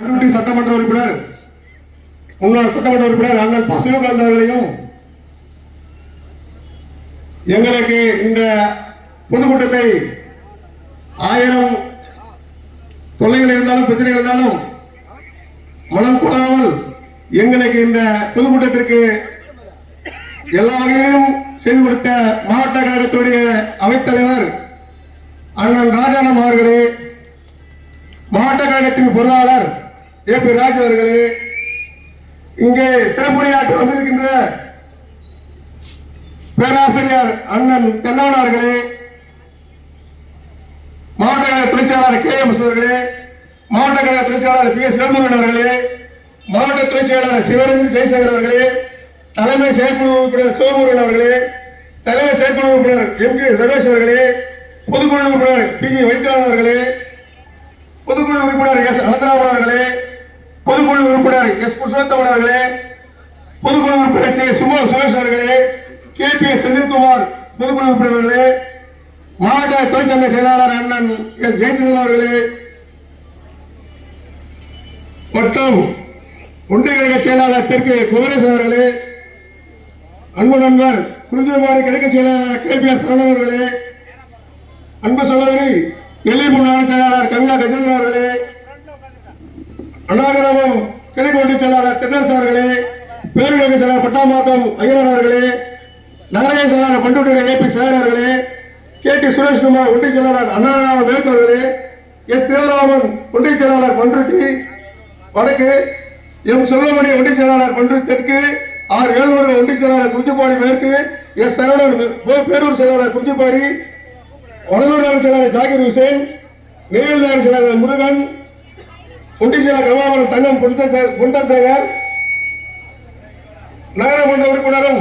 கல்லூரி சட்டமன்ற உறுப்பினர் முன்னாள் சட்டமன்ற உறுப்பினர் அண்ணன் பசுவகாந்த் அவர்களையும் எங்களுக்கு இந்த பொதுக்கூட்டத்தை ஆயிரம் தொல்லைகள் இருந்தாலும் பிரச்சனைகள் இருந்தாலும் மனம் கொடாமல் எங்களுக்கு இந்த பொதுக்கூட்டத்திற்கு எல்லா வகையிலும் செய்து கொடுத்த மாவட்ட கழகத்துடைய அவைத்தலைவர் அண்ணன் ராஜாராம் அவர்களே மாவட்ட கழகத்தின் பொருளாளர் ஏ பி ராஜ் அவர்களே இங்கே சிறப்புரையாற்ற வந்திருக்கின்ற பேராசிரியர் அண்ணன் தென்னவன் அவர்களே மாவட்ட கழக துணைச்செயலாளர் கே எம் அவர்களே மாவட்ட கழக துணைச்செயலாளர் பி எஸ் வேல்முருகன் அவர்களே மாவட்ட துணைச்செயலாளர் சிவரஞ்சன் ஜெயசேகர் அவர்களே தலைமை செயற்குழு உறுப்பினர் சிவமுருகன் அவர்களே தலைமை செயற்குழு உறுப்பினர் எம் கே ரமேஷ் அவர்களே பொதுக்குழு உறுப்பினர் பி ஜி வைத்தியநாதன் அவர்களே பொதுக்குழு உறுப்பினர் எஸ் அனந்தராமன் அவர்களே பொதுக்குழு உறுப்பினர் எஸ் புருஷோத்தமன் அவர்களே பொதுக்குழு உறுப்பினர் கே சுமோ சுரேஷ் அவர்களே கே. பி. எஸ். செந்தில்குமார் பொதுக்குழு உறுப்பினர்களே மாவட்ட தொழிற்சங்க செயலாளர் அண்ணன் எஸ். ஜெயச்சந்திரன் அவர்களே மற்றும் ஒன்றிய கழக செயலாளர் தெற்கு குமரேசன் அவர்களே அன்பு நண்பர் குறிஞ்சிபாடி கிழக்கு செயலாளர் கே. பி. எஸ் சரவணன் அவர்களே அன்பு சகோதரி நெல்லை முன்னாள் செயலாளர் கவிதா கஜேந்திரன் அவர்களே அநாகராமம் கிழக்கு ஒன்றிய செயலாளர் தென்னரசு அவர்களே பேரழகு செயலாளர் பட்டாம்பாக்கம் ஐயனார் அவர்களே செயலாளர் பண்டுடைய ஏபி பி சேகர் அவர்களே கே டி சுரேஷ்குமார் ஒன்றிய செயலாளர் அண்ணாராம மேற்கு அவர்களே எஸ் சிவராமன் ஒன்றிய செயலாளர் பண்ருட்டி வடக்கு எம் செல்வமணி ஒன்றிய செயலாளர் பன்று தெற்கு ஆர் வேல்முருகன் ஒன்றிய செயலாளர் குறிஞ்சிப்பாடி மேற்கு எஸ் சரவணன் பேரூர் செயலாளர் குறிஞ்சிப்பாடி வடலூர் நகர் செயலாளர் ஜாகிர் ஹுசேன் நெய்வேல் நகர் செயலாளர் முருகன் ஒன்றிய கமாபுரம் தங்கம் பொன்சேகர் நகரமன்ற உறுப்பினரும்